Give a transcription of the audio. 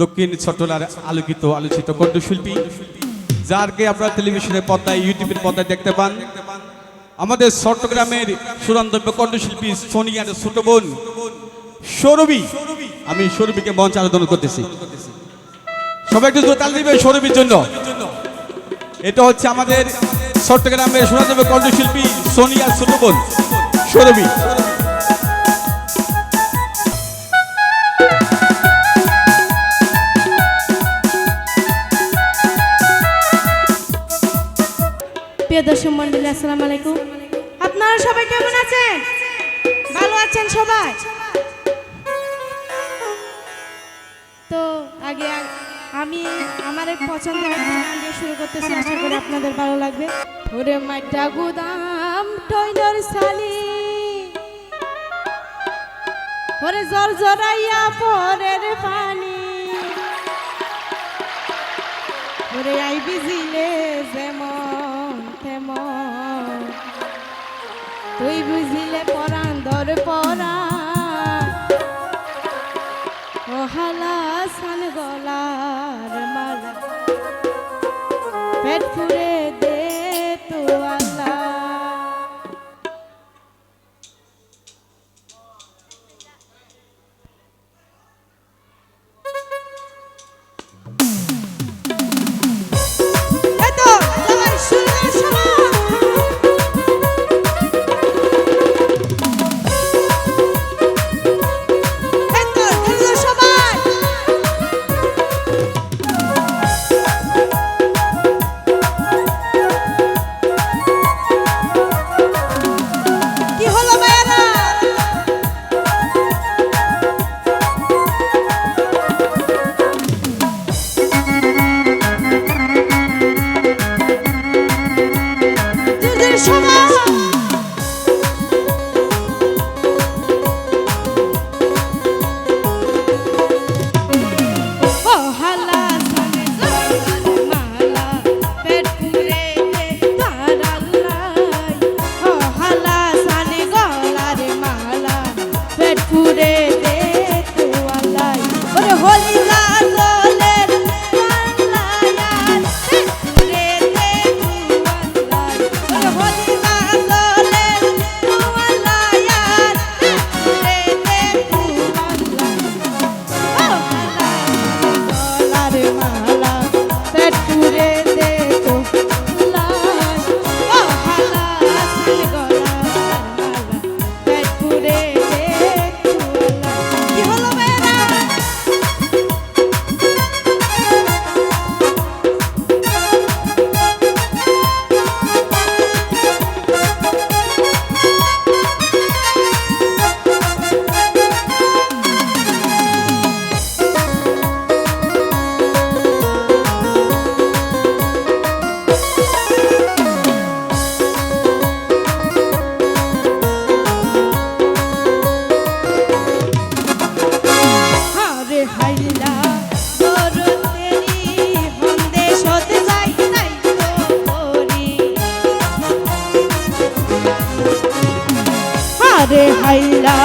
দক্ষিণ ছোটলার আলোকিত আলোচিত কণ্ঠশিল্পী, যারকে আপনারা টেলিভিশনের পর্দায়, ইউটিউবের পর্দায় দেখতে পান। আমাদের চট্টগ্রামের সুরন্তব্য কণ্ঠশিল্পী সোনিয়ার ছোট বোন সৌরভী। আমি সৌরভীকে মঞ্চ আলোচনা করতেছি। সবাই একটু জোতাল দিবে সৌরভীর জন্য। এটা হচ্ছে আমাদের চট্টগ্রামের সুরন্তব্য কণ্ঠশিল্পী সোনিয়ার ছোট বোন সৌরভী। দর্শক মন্ডলী আসসালামু আলাইকুম। আপনারা সবাই কেমন আছেন? ভালো আছেন সবাই? তো আগে আমি আমার এক গান দিয়ে শুরু করতেছি, আশা করি আপনাদের ভালো লাগবে। ওরে মাইটা গুদাম, টয়লার সালি ওরে জল জরাইয়া পরের পানি। ওরে আই বিজিলে যেমন তেমন তুই বুঝিলে পরাণ দর পরা হাইলা